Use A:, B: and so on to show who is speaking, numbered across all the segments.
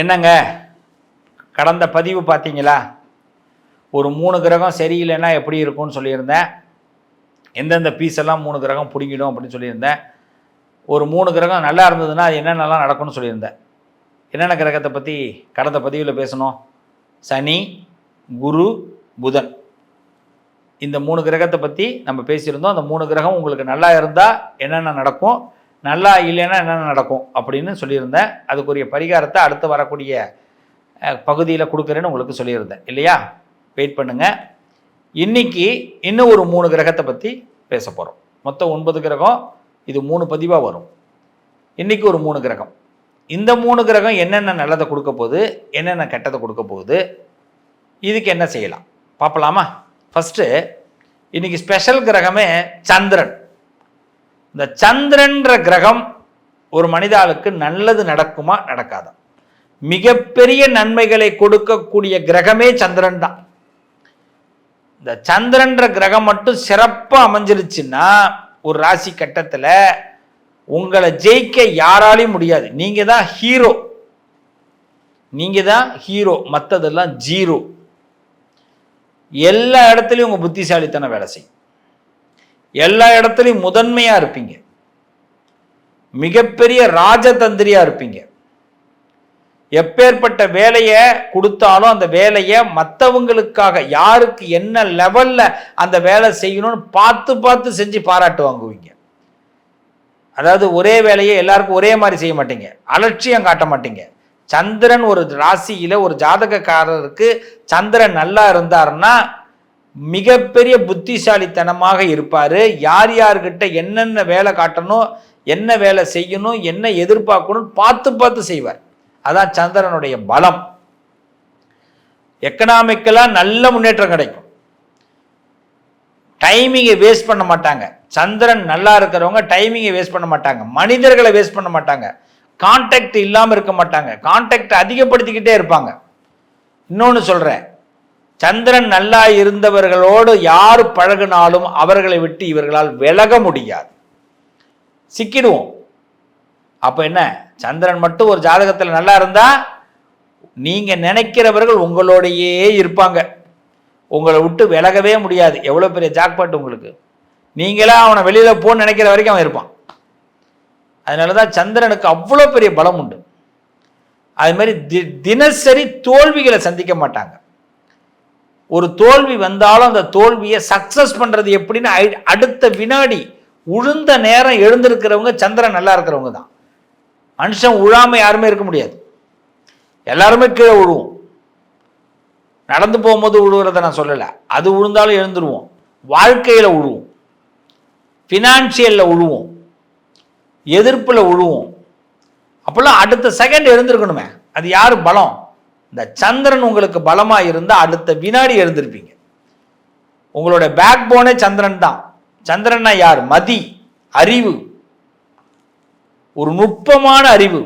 A: என்னங்க? கடந்த பதிவு பார்த்தீங்களா? ஒரு மூணு கிரகம் சரியில்லைன்னா எப்படி இருக்கும்னு சொல்லியிருந்தேன். எந்தெந்த பீஸ் எல்லாம் மூணு கிரகம் பிடிங்கிடும் அப்படின்னு சொல்லியிருந்தேன். ஒரு மூணு கிரகம் நல்லா இருந்ததுன்னா அது என்னென்னலாம் நடக்கும்னு சொல்லியிருந்தேன். என்னென்ன கிரகத்தை பற்றி கடந்த பதிவில் பேசணும்? சனி குரு புதன். இந்த மூணு கிரகத்தை பற்றி நம்ம பேசியிருந்தோம். அந்த மூணு கிரகம் உங்களுக்கு நல்லா இருந்தால் என்னென்ன நடக்கும்? நல்லா இல்லைன்னா என்னென்ன நடக்கும் அப்படின்னு சொல்லியிருந்தேன். அதுக்குரிய பரிகாரத்தை அடுத்து வரக்கூடிய பகுதியில் கொடுக்குறேன்னு உங்களுக்கு சொல்லியிருந்தேன். இல்லையா? வெயிட் பண்ணுங்கள் இன்னைக்கு இன்னும் ஒரு மூணு கிரகத்தை பற்றி பேச போகிறோம் மொத்தம் ஒன்பது கிரகம் இது மூணு பதிவாக வரும். இன்றைக்கி ஒரு மூணு கிரகம். இந்த மூணு கிரகம் என்னென்ன நல்லதை கொடுக்க போகுது என்னென்ன கெட்டதை கொடுக்க போகுது இதுக்கு என்ன செய்யலாம்? பார்ப்பலாமா? ஃபஸ்ட்டு இன்றைக்கி ஸ்பெஷல் கிரகமே சந்திரன். இந்த சந்திரன்ற கிரகம் ஒரு மனிதாளுக்கு நல்லது நடக்குமா நடக்காதா? மிகப்பெரிய நன்மைகளை கொடுக்கக்கூடிய கிரகமே சந்திரன் தான். இந்த சந்திரன்ற கிரகம் மட்டும் சிறப்பாக அமைஞ்சிருச்சுன்னா ஒரு ராசி கட்டத்தில் உங்களை ஜெயிக்க யாராலையும் முடியாது. நீங்கள் தான் ஹீரோ நீங்கள் தான் ஹீரோ மற்றதெல்லாம் ஜீரோ எல்லா இடத்துலையும் உங்கள் புத்திசாலித்தனம் வேலை செய்யும். எல்லா இடத்துலையும் முதன்மையாக இருப்பீங்க. மிகப்பெரிய ராஜதந்திரியாக இருப்பீங்க. எப்பேற்பட்ட வேலையை கொடுத்தாலும் அந்த வேலையை மற்றவங்களுக்காக யாருக்கு என்ன லெவலில் அந்த வேலை செய்யணும்னு பார்த்து பார்த்து செஞ்சு பாராட்டு வாங்குவீங்க. அதாவது ஒரே வேலையை எல்லாருக்கும் ஒரே மாதிரி செய்ய மாட்டீங்க. அலட்சியம் காட்ட மாட்டீங்க. சந்திரன் ஒரு ராசியில் ஒரு ஜாதகக்காரருக்கு சந்திரன் நல்லா இருந்தாருன்னா மிகப்பெரிய புத்திசாலித்தனமாக இருப்பார். யார் யார்கிட்ட என்னென்ன வேலை காட்டணும் என்ன வேலை செய்யணும் என்ன எதிர்பார்க்கணும் பார்த்து பார்த்து செய்வார். அதான் சந்திரனுடைய பலம். எக்கனாமிக்கலாக நல்ல முன்னேற்றம் கிடைக்கும். டைமிங்கை வேஸ்ட் பண்ண மாட்டாங்க. சந்திரன் நல்லா இருக்கிறவங்க டைமிங்கை வேஸ்ட் பண்ண மாட்டாங்க. மனிதர்களை வேஸ்ட் பண்ண மாட்டாங்க. கான்டாக்ட் இல்லாமல் இருக்க மாட்டாங்க. கான்டாக்ட் அதிகப்படுத்திக்கிட்டே இருப்பாங்க. இன்னொன்று சொல்கிறேன் சந்திரன் நல்லா இருந்தவர்களோடு யார் பழகினாலும் அவர்களை விட்டு இவர்களால் விலக முடியாது. சிக்கிடுவோம். அப்போ என்ன? சந்திரன் மட்டும் ஒரு ஜாதகத்தில் நல்லா இருந்தால் நீங்கள் நினைக்கிறவர்கள் உங்களோடையே இருப்பாங்க. உங்களை விட்டு விலகவே முடியாது. எவ்வளோ பெரிய ஜாக்பாட் உங்களுக்கு? நீங்களா அவனை வெளியில் போன்னு நினைக்கிற வரைக்கும் அவன் இருப்பான். அதனால தான் சந்திரனுக்கு அவ்வளோ பெரிய பலம் உண்டு. அது மாதிரி தி தினசரி தோல்விகளை சந்திக்க மாட்டாங்க. ஒரு தோல்வி வந்தாலும் அந்த தோல்வியை சக்ஸஸ் பண்ணுறது எப்படின்னு அடுத்த வினாடி உழுந்த நேரம் எழுந்திருக்கிறவங்க சந்திரன் நல்லா இருக்கிறவங்க தான். மனுஷன் உழாமல் யாருமே இருக்க முடியாது. எல்லாருமே கீழே விழுவோம் நடந்து போகும்போது விழுகிறத நான் சொல்லலை. அது விழுந்தாலும் எழுந்துருவோம். வாழ்க்கையில் விழுவோம் ஃபினான்ஷியலில் விழுவோம் எதிர்ப்பில் விழுவோம் அப்போல்லாம் அடுத்த செகண்ட் எழுந்திருக்கணுமே. அது யார்? பலம். இந்த சந்திரன் உங்களுக்கு பலமாக இருந்தால் அடுத்த வினாடி எழுந்திருப்பீங்க. உங்களோட பேக் போனே சந்திரன் தான். சந்திரன்னா யார்? மதி அறிவு. ஒரு நுட்பமான அறிவு.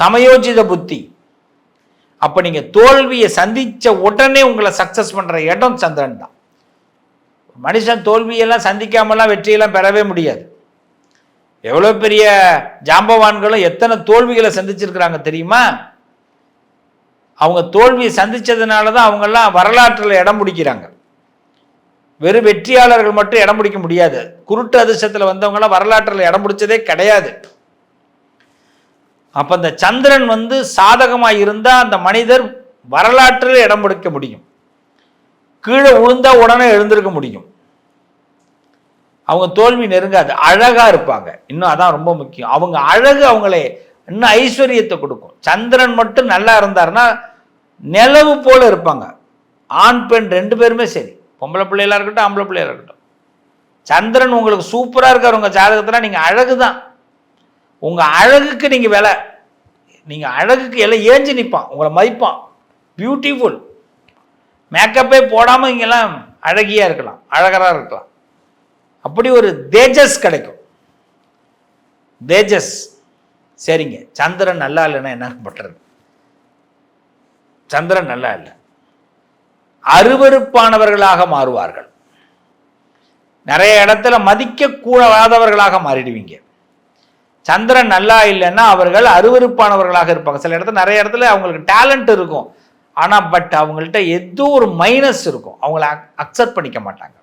A: சமயோஜித புத்தி. அப்ப நீங்க தோல்வியை சந்திச்ச உடனே உங்களை சக்சஸ் பண்ற இடம் சந்திரன் தான். மனுஷன் தோல்வியெல்லாம் சந்திக்காமலாம் வெற்றியெல்லாம் பெறவே முடியாது. எவ்வளோ பெரிய ஜாம்பவான்களும் எத்தனை தோல்விகளை சந்திச்சிருக்கிறாங்க தெரியுமா? அவங்க தோல்வியை சந்தித்ததுனால தான் அவங்கெல்லாம் வரலாற்றில் இடம் பிடிக்கிறாங்க. வெறும் வெற்றியாளர்கள் மட்டும் இடம் பிடிக்க முடியாது. குருட்டு அதிர்ஷ்டத்தில் வந்தவங்கலாம் வரலாற்றில் இடம் பிடிச்சதே கிடையாது. அப்போ அந்த சந்திரன் வந்து சாதகமாக இருந்தால் அந்த மனிதர் வரலாற்றில் இடம் பிடிக்க முடியும். கீழே விழுந்தா உடனே எழுந்திருக்க முடியும். அவங்க தோல்வி நெருங்காது. அழகாக இருப்பாங்க. இன்னும் அதான் ரொம்ப முக்கியம். அவங்க அழகு அவங்களே இன்னும் ஐஸ்வர்யத்தை கொடுக்கும். சந்திரன் மட்டும் நல்லா இருந்தாருன்னா நிலவு போல இருப்பாங்க. ஆண் பெண் ரெண்டு பேருமே சரி. பொம்பளை பிள்ளைகளாக இருக்கட்டும் ஆம்பளை பிள்ளையாக இருக்கட்டும். சந்திரன் உங்களுக்கு சூப்பராக இருக்கார் உங்கள் ஜாதகத்தில் நீங்கள் அழகு தான் உங்கள் அழகுக்கு நீங்கள் விலை. நீங்கள் அழகுக்கு எல்லாம் ஏஞ்சி நிற்பான் உங்களை மதிப்பான். பியூட்டிஃபுல் மேக்கப்பே போடாமல் இங்கெல்லாம் அழகியாக இருக்கலாம். அழகராக இருக்கலாம். அப்படி ஒரு தேஜஸ் கிடைக்கும். தேஜஸ். சரிங்க. சந்திரன் நல்லா இல்லைன்னா என்ன பண்ணுறது சந்திரன் நல்லா இல்லை. அருவருப்பானவர்களாக மாறுவார்கள். நிறைய இடத்துல மதிக்கக்கூடாதவர்களாக மாறிடுவீங்க. சந்திரன் நல்லா இல்லைன்னா அவர்கள் அருவருப்பானவர்களாக இருப்பாங்க. சில இடத்துல நிறைய இடத்துல அவங்களுக்கு டேலண்ட் இருக்கும். ஆனால் பட் அவங்கள்ட்ட ஏதோ ஒரு மைனஸ் இருக்கும். அவங்கள அக்செப்ட் பண்ணிக்க மாட்டாங்க.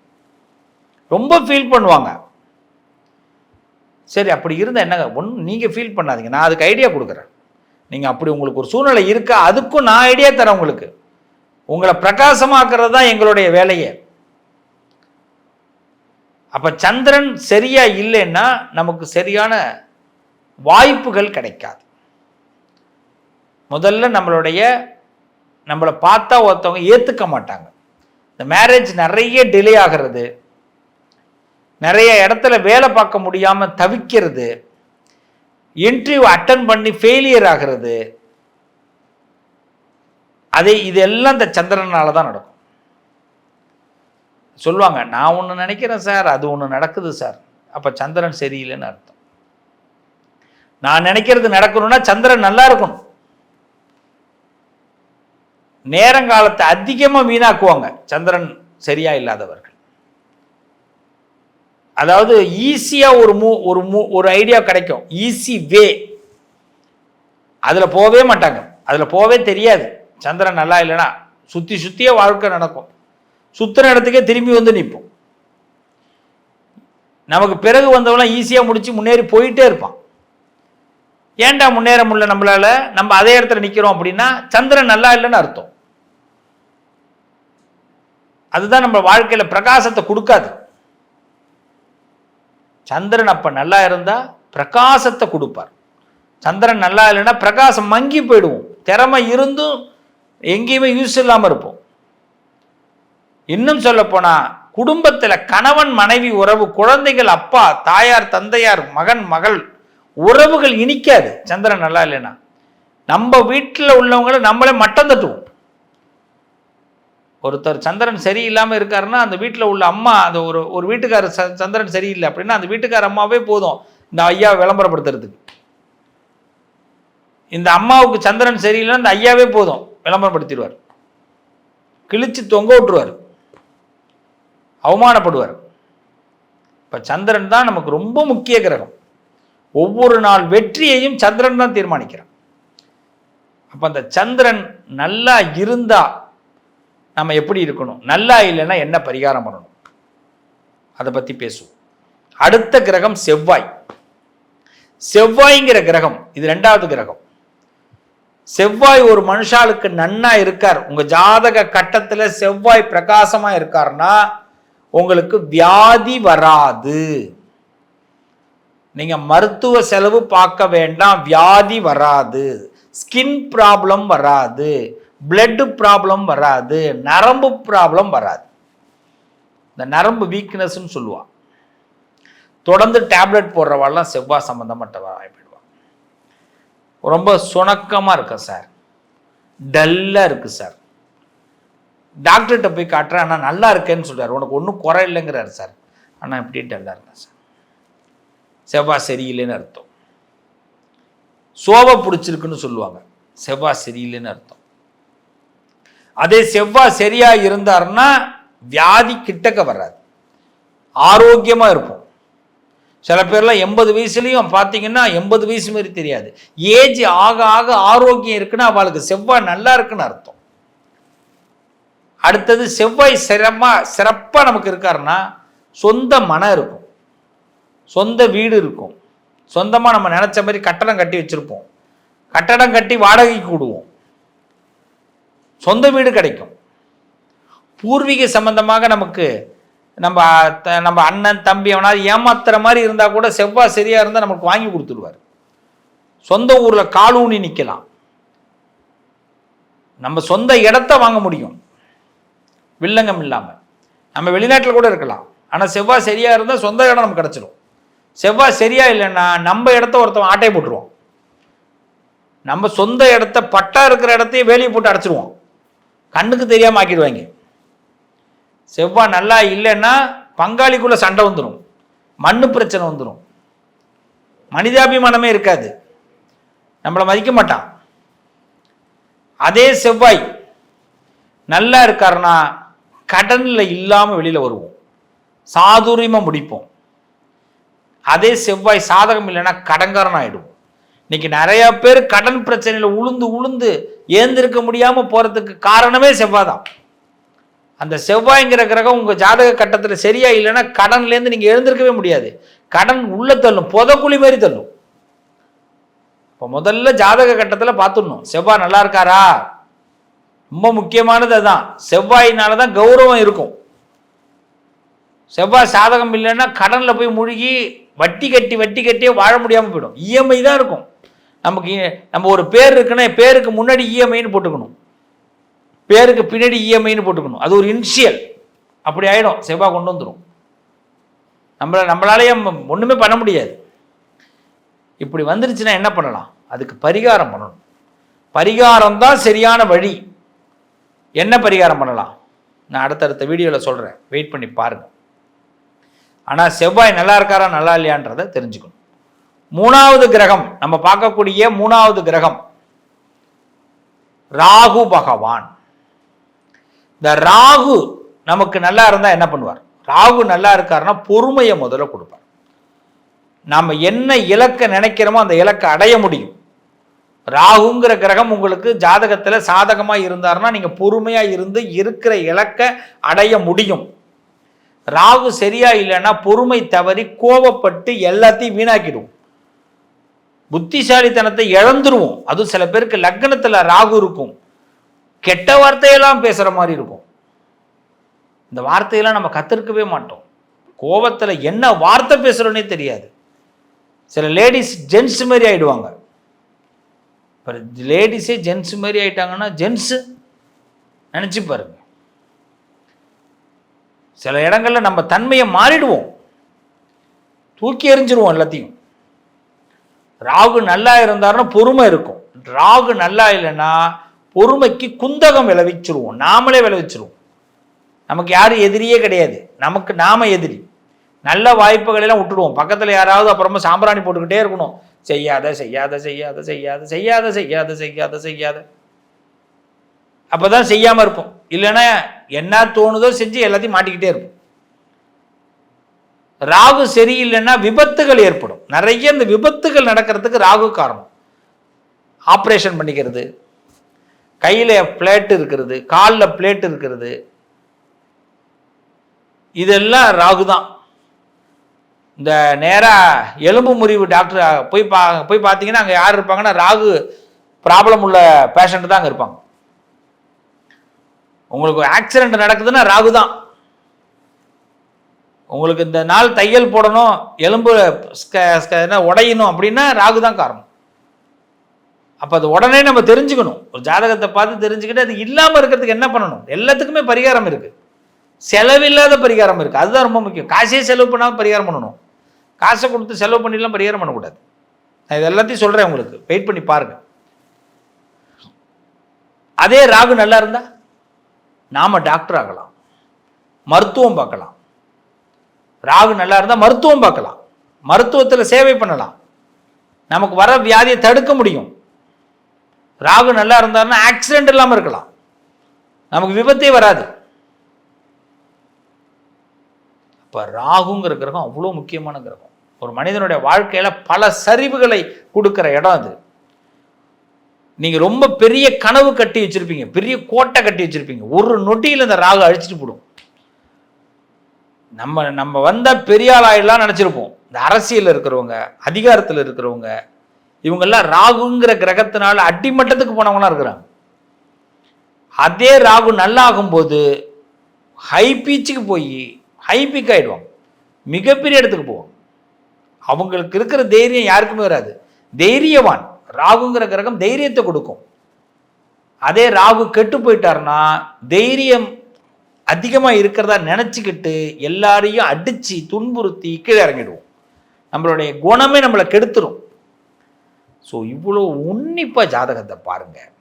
A: ரொம்ப ஃபீல் பண்ணுவாங்க. சரி அப்படி இருந்தால் என்னங்க? ஒன்றும் நீங்கள் ஃபீல் பண்ணாதீங்க. நான் அதுக்கு ஐடியா கொடுக்குறேன். நீங்கள் அப்படி உங்களுக்கு ஒரு சூழ்நிலை இருக்கா? அதுக்கும் நான் ஐடியா தரேன் உங்களுக்கு. உங்களை பிரகாசமாக்குறது தான் எங்களுடைய வேலையே. அப்போ சந்திரன் சரியா இல்லைன்னா நமக்கு சரியான வாய்ப்புகள் கிடைக்காது. முதல்ல நம்மளுடைய நம்மளை பார்த்தா ஒருத்தவங்க ஏற்றுக்க மாட்டாங்க. இந்த மேரேஜ் நிறைய டிலே ஆகிறது. நிறைய இடத்துல வேலை பார்க்க முடியாமல் தவிக்கிறது. இன்டர்வியூ அட்டன் பண்ணி ஃபெயிலியர் ஆகிறது. அதே இதெல்லாம் இந்த சந்திரனால தான் நடக்கும். சொல்லுவாங்க நான் ஒன்று நினைக்கிறேன் சார் அது ஒன்று நடக்குது சார். அப்போ சந்திரன் சரியில்லைன்னு அர்த்தம். நான் நினைக்கிறது நடக்கணும்னா சந்திரன் நல்லா இருக்கணும். நேரங்காலத்தை அதிகமாக வீணாக்குவாங்க. சந்திரன் சரியா இல்லாதவர்கள். அதாவது ஈஸியாக ஒரு மூ ஒரு மூ ஒரு ஐடியா கிடைக்கும். ஈஸி வே அதில் போகவே மாட்டாங்க. அதில் போகவே தெரியாது. சந்திரன் நல்லா இல்லைன்னா சுற்றி சுற்றியே வாழ்க்கை நடக்கும். சுற்றுற இடத்துக்கே திரும்பி வந்து நிற்போம். நமக்கு பிறகு வந்தவெல்லாம் ஈஸியாக முடித்து முன்னேறி போயிட்டே இருப்பான். ஏன்டா முன்னேற முடியல நம்மளால? நம்ம அதே இடத்துல நிற்கிறோம் அப்படின்னா சந்திரன் நல்லா இல்லைன்னு அர்த்தம். அதுதான் நம்ம வாழ்க்கையில் பிரகாசத்தை கொடுக்காது. சந்திரன் அப்போ நல்லா இருந்தால் பிரகாசத்தை கொடுப்பார். சந்திரன் நல்லா இல்லைன்னா பிரகாசம் மங்கி போயிடுவோம். திறமை இருந்தும் எங்கேயுமே யூஸ் இல்லாமல் இருப்போம். இன்னும் சொல்லப்போனால் குடும்பத்தில் கணவன் மனைவி உறவு குழந்தைகள் அப்பா தாயார் தந்தையார் மகன் மகள் உறவுகள் இனிக்காது. சந்திரன் நல்லா இல்லைன்னா நம்ம வீட்டில் உள்ளவங்களை நம்மளே மட்டம் தட்டுவோம். ஒருத்தர் சந்திரன் சரியில்லாமல் இருக்காருன்னா அந்த வீட்டில் உள்ள அம்மா அந்த ஒரு ஒரு வீட்டுக்காரர் ச சந்திரன் சரியில்லை அப்படின்னா அந்த வீட்டுக்கார அம்மாவே போதும். இந்த ஐயா விளம்பரப்படுத்துறதுக்கு. இந்த அம்மாவுக்கு சந்திரன் சரியில்லைன்னா இந்த ஐயாவே போதும். விளம்பரப்படுத்திடுவார். கிழிச்சு தொங்க விட்டுருவார். அவமானப்படுவார். இப்போ சந்திரன் தான் நமக்கு ரொம்ப முக்கிய கிரகம். ஒவ்வொரு நாள் வெற்றியையும் சந்திரன் தான் தீர்மானிக்கிறான். அப்போ அந்த சந்திரன் நல்லா இருந்தால் நம்ம எப்படி இருக்கணும்? நல்லா இல்லைன்னா என்ன பரிகாரம் பண்ணணும்? அதை பற்றி பேசுவோம். அடுத்த கிரகம் செவ்வாய். செவ்வாய்ங்கிற கிரகம் இது ரெண்டாவது கிரகம். செவ்வாய் ஒரு மனுஷாளுக்கு நன்னா இருக்கார். உங்க ஜாதக கட்டத்துல செவ்வாய் பிரகாசமா இருக்காருன்னா உங்களுக்கு வியாதி வராது. நீங்க மருத்துவ செலவு பார்க்க வேண்டாம் வியாதி வராது. ஸ்கின் ப்ராப்ளம் வராது. பிளட்டு ப்ராப்ளம் வராது நரம்பு ப்ராப்ளம் வராது. இந்த நரம்பு வீக்னஸ்ன்னு சொல்லுவான். தொடர்ந்து டேப்லெட் போடுறவாள்லாம் செவ்வாய் சம்மந்தப்பட்டவா போயிடுவான் ரொம்ப சுணக்கமாக இருக்கேன் சார் டல்லாக இருக்குது சார் டாக்டர்கிட்ட போய் காட்டுறேன் ஆனால் நல்லா இருக்கேன்னு சொல்கிறார் உனக்கு ஒன்றும் குறை இல்லைங்கிறார் சார் ஆனால் இப்படி டல்லாக இருக்கேன் சார் செவ்வாய் சரியில்லைன்னு அர்த்தம். சோபை பிடிச்சிருக்குன்னு சொல்லுவாங்க. செவ்வாய் சரியில்லைன்னு அர்த்தம். அதே செவ்வாய் சரியா இருந்தாருன்னா வியாதி கிட்டக்க வராது ஆரோக்கியமா இருப்போம். சில பேர்லாம் எண்பது வயசுலேயும் பார்த்தீங்கன்னா எண்பது வயசு மாரி தெரியாது. ஏஜ் ஆக ஆக ஆரோக்கியம் இருக்குன்னா அவளுக்கு செவ்வாய் நல்லா இருக்குன்னு அர்த்தம். அடுத்தது செவ்வாய் சிரமா சிறப்பாக நமக்கு இருக்காருன்னா சொந்த மனம் இருக்கும். சொந்த வீடு இருக்கும். சொந்தமாக நம்ம நினச்ச மாதிரி கட்டடம் கட்டி வச்சுருப்போம். கட்டடம் கட்டி வாடகைக்கு விடுவோம் சொந்த வீடு கிடைக்கும். பூர்வீக சம்பந்தமாக நமக்கு நம்ம நம்ம அண்ணன் தம்பி அவனாவது ஏமாத்துற மாதிரி இருந்தால் கூட செவ்வாய் சரியாக இருந்தால் நமக்கு வாங்கி கொடுத்துடுவார். சொந்த ஊரில் காலூனி நிற்கலாம் நம்ம சொந்த இடத்த வாங்க முடியும். வில்லங்கம் இல்லாமல் நம்ம வெளிநாட்டில் கூட இருக்கலாம். ஆனால் செவ்வாய் சரியாக இருந்தால் சொந்த இடம் நமக்கு கிடச்சிடும் செவ்வாய் சரியா இல்லைன்னா நம்ம இடத்த ஒருத்தவன் ஆட்டையை போட்டுருவோம் நம்ம சொந்த இடத்த பட்டா இருக்கிற இடத்தையும் வேலையை போட்டு அடைச்சிருவோம் கண்ணுக்கு தெரியாம ஆக்கிடுவாங்க செவ்வாய் நல்லா இல்லைன்னா பங்காளிக்குள்ள சண்டை வந்துடும் மண்ணு பிரச்சனை வந்துடும் மனிதாபிமானமே இருக்காது. நம்மளை மதிக்க மாட்டான். அதே செவ்வாய் நல்லா இருக்காருன்னா கடனில் இல்லாமல் வெளியில் வருவோம். சாதுரியமாக முடிப்போம். அதே செவ்வாய் சாதகம் இல்லைன்னா கடங்காரன் ஆகிடும் இன்னைக்கு நிறைய பேர் கடன் பிரச்சனையில் உளுந்து உளுந்து ஏந்திருக்க முடியாம போறதுக்கு காரணமே செவ்வாய் தான் அந்த செவ்வாய்ங்கிற கிரகம் உங்க ஜாதக கட்டத்தில் சரியா இல்லைன்னா கடன்லேருந்து நீங்கள் நீங்க எழுந்திருக்கவே முடியாது. கடன் உள்ள தள்ளும் புதக்குழி மாதிரி தள்ளும். இப்போ முதல்ல ஜாதக கட்டத்தில் பார்த்துடணும். செவ்வாய் நல்லா இருக்காரா? ரொம்ப முக்கியமானது அதுதான் செவ்வாயினால தான் கௌரவம் இருக்கும். செவ்வாய் சாதகம் இல்லைன்னா கடனில் போய் முழுகி வட்டி கட்டி வட்டி கட்டியே வாழ முடியாமல் போயிடும். இஎம்ஐ தான் இருக்கும். நமக்கு நம்ம ஒரு பேர் இருக்குன்னா பேருக்கு முன்னாடி இஎம்ஐன்னு போட்டுக்கணும். பேருக்கு பின்னாடி இஎம்ஐன்னு போட்டுக்கணும். அது ஒரு இனிஷியல். அப்படி ஆகிடும் செவ்வாய் கொண்டு வந்துடும் நம்மள நம்மளாலேயே ஒன்றுமே பண்ண முடியாது. இப்படி வந்துருச்சுன்னா என்ன பண்ணலாம்? அதுக்கு பரிகாரம் பண்ணணும். பரிகாரம் தான் சரியான வழி. என்ன பரிகாரம் பண்ணலாம்? நான் அடுத்தடுத்த வீடியோவில் சொல்கிறேன் வெயிட் பண்ணி பாருங்கள் ஆனால் செவ்வாய் நல்லா இருக்காரா நல்லா இல்லையான்றதை தெரிஞ்சுக்கணும். மூணாவது கிரகம் நம்ம பார்க்கக்கூடிய மூணாவது கிரகம். ராகு பகவான். இந்த ராகு நமக்கு நல்லா இருந்தால் என்ன பண்ணுவார்? ராகு நல்லா இருக்காருன்னா பொறுமையை முதல்ல கொடுப்பார். நாம் என்ன இலக்கை நினைக்கிறோமோ அந்த இலக்கை அடைய முடியும். ராகுங்கிற கிரகம் உங்களுக்கு ஜாதகத்தில் சாதகமாக இருந்தாருன்னா நீங்கள் பொறுமையாக இருந்து இருக்கிற இலக்கை அடைய முடியும். ராகு சரியா இல்லைன்னா பொறுமை தவறி கோபப்பட்டு எல்லாத்தையும் வீணாக்கிடுவோம் புத்திசாலித்தனத்தை இழந்துருவோம். அதுவும் சில பேருக்கு லக்னத்தில் ராகு இருக்கும். கெட்ட வார்த்தையெல்லாம் பேசுகிற மாதிரி இருக்கும். இந்த வார்த்தையெல்லாம் நம்ம கத்திருக்கவே மாட்டோம். கோபத்தில் என்ன வார்த்தை பேசுகிறோன்னே தெரியாது. சில லேடிஸ் ஜென்ஸ் மாதிரி ஆகிடுவாங்க இப்போ லேடிஸே ஜென்ஸ் மாதிரி ஆகிட்டாங்கன்னா ஜென்ஸு நினச்சி பாருங்க. சில இடங்களில் நம்ம தன்மையை மாறிடுவோம். தூக்கி எறிஞ்சிருவோம் எல்லாத்தையும். ராகு நல்லா இருந்தாருன்னா பொறுமை இருக்கும். ராகு நல்லா இல்லைன்னா பொறுமைக்கு குந்தகம் விளைவிச்சிருவோம். நாமளே விளைவிச்சிருவோம். நமக்கு யாரும் எதிரியே கிடையாது. நமக்கு நாம எதிரி. நல்ல வாய்ப்புகளை எல்லாம் விட்டுடுவோம். பக்கத்தில் யாராவது அப்புறமா சாம்பிராணி போட்டுக்கிட்டே இருக்கணும். செய்யாத செய்யாத செய்யாத செய்யாத செய்யாத செய்யாத செய்யாத செய்யாத. அப்போ தான் செய்யாமல் இருப்போம். இல்லைன்னா என்ன தோணுதோ செஞ்சு எல்லாத்தையும் மாட்டிக்கிட்டே இருப்போம். ராகு சரியில்லைன்னா விபத்துகள் ஏற்படும். நிறைய இந்த விபத்துகள் நடக்கிறதுக்கு ராகு காரணம். ஆப்ரேஷன் பண்ணிக்கிறது. கையில் பிளேட் இருக்கிறது காலில் பிளேட் இருக்கிறது. இதெல்லாம் ராகு தான். இந்த நேராக எலும்பு முறிவு டாக்டர் போய் பா போய் பார்த்தீங்கன்னா அங்கே யார் இருப்பாங்கன்னா ராகு ப்ராப்ளம் உள்ள பேஷண்ட் தான் அங்கே இருப்பாங்க. உங்களுக்கு ஆக்சிடென்ட் நடக்குதுன்னா ராகு தான். உங்களுக்கு இந்த நாள் தையல் போடணும் எலும்பு என்ன உடையணும் அப்படின்னா ராகு தான் காரணம். அப்போ அது உடனே நம்ம தெரிஞ்சுக்கணும். ஒரு ஜாதகத்தை பார்த்து தெரிஞ்சுக்கிட்டு அது இல்லாமல் இருக்கிறதுக்கு என்ன பண்ணணும்? எல்லாத்துக்குமே பரிகாரம் இருக்குது செலவில்லாத பரிகாரம் இருக்குது அதுதான் ரொம்ப முக்கியம். காசே செலவு பண்ணாமல் பரிகாரம் பண்ணணும். காசை கொடுத்து செலவு பண்ணிலாம் பரிகாரம் பண்ணக்கூடாது. நான் இது எல்லாத்தையும் சொல்கிறேன் உங்களுக்கு. வெயிட் பண்ணி பாருங்க. அதே ராகு நல்லா இருந்தால் நாம் டாக்டர் ஆகலாம். மருத்துவம் பார்க்கலாம். ராகு நல்லா இருந்தால் மருத்துவம் பார்க்கலாம். மருத்துவத்தில் சேவை பண்ணலாம். நமக்கு வர வியாதியை தடுக்க முடியும். ராகு நல்லா இருந்தாருன்னா ஆக்சிடென்ட் இல்லாமல் இருக்கலாம். நமக்கு விபத்தே வராது. இப்போ ராகுங்கிற கிரகம் அவ்வளோ முக்கியமான கிரகம். ஒரு மனிதனுடைய வாழ்க்கையில் பல சரிவுகளை கொடுக்குற இடம் அது. நீங்கள் ரொம்ப பெரிய கனவு கட்டி வச்சிருப்பீங்க. பெரிய கோட்டை கட்டி வச்சுருப்பீங்க. ஒரு நொட்டியில் இந்த ராகு அழிச்சிட்டு போடும் நம்ம நம்ம வந்த பெரியாளாயெல்லாம் நினச்சிருப்போம். இந்த அரசியலில் இருக்கிறவங்க அதிகாரத்தில் இருக்கிறவங்க இவங்கெல்லாம் ராகுங்கிற கிரகத்தினால அடிமட்டத்துக்கு போனவங்களாம் இருக்கிறாங்க. அதே ராகு நல்லா ஆகும்போது ஹை பீச்சுக்கு போய் ஹை பீக் ஆயிடுவாங்க. மிகப்பெரிய இடத்துக்கு போவோம் அவங்களுக்கு இருக்கிற தைரியம் யாருக்குமே வராது. தைரியவான். ராகுங்கிற கிரகம் தைரியத்தை கொடுக்கும். அதே ராகு கெட்டு போயிட்டாருன்னா தைரியம் அதிகமாக இருக்கிறதா நினச்சிக்கிட்டு எல்லாரையும் அடித்து துன்புறுத்தி கீழே இறங்கிடுவோம். நம்மளுடைய குணமே நம்மளை கெடுத்துரும். ஸோ இவ்வளோ உன்னிப்பாக ஜாதகத்தை பாருங்கள்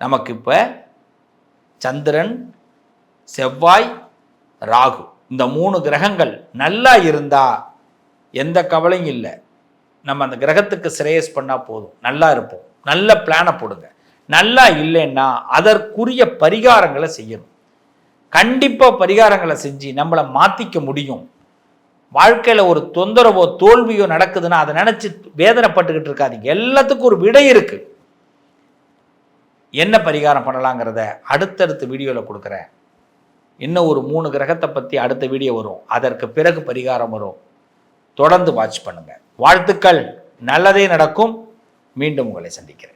A: நமக்கு இப்போ சந்திரன் செவ்வாய் ராகு இந்த மூணு கிரகங்கள் நல்லா இருந்தால் எந்த கவலையும் இல்லை. நம்ம அந்த கிரகத்துக்கு சிரேயஸ் பண்ணால் போதும். நல்லா இருப்போம். நல்ல பிளானை போடுங்க. நல்லா இல்லைன்னா அதற்குரிய பரிகாரங்களை செய்யணும். கண்டிப்பாக பரிகாரங்களை செஞ்சு நம்மளை மாற்றிக்க முடியும். வாழ்க்கையில் ஒரு தொந்தரவோ தோல்வியோ நடக்குதுன்னா அதை நினச்சி வேதனைப்பட்டுக்கிட்டு இருக்காதீங்க. எல்லாத்துக்கும் ஒரு விடை இருக்கு. என்ன பரிகாரம் பண்ணலாங்கிறத அடுத்தடுத்த வீடியோவில் கொடுக்குறேன். இன்னும் ஒரு மூணு கிரகத்தை பற்றி அடுத்த வீடியோ வரும். அதற்கு பிறகு பரிகாரம் வரும். தொடர்ந்து வாட்ச் பண்ணுங்கள் வாழ்த்துக்கள். நல்லதே நடக்கும். மீண்டும் உங்களை சந்திக்கிறேன்.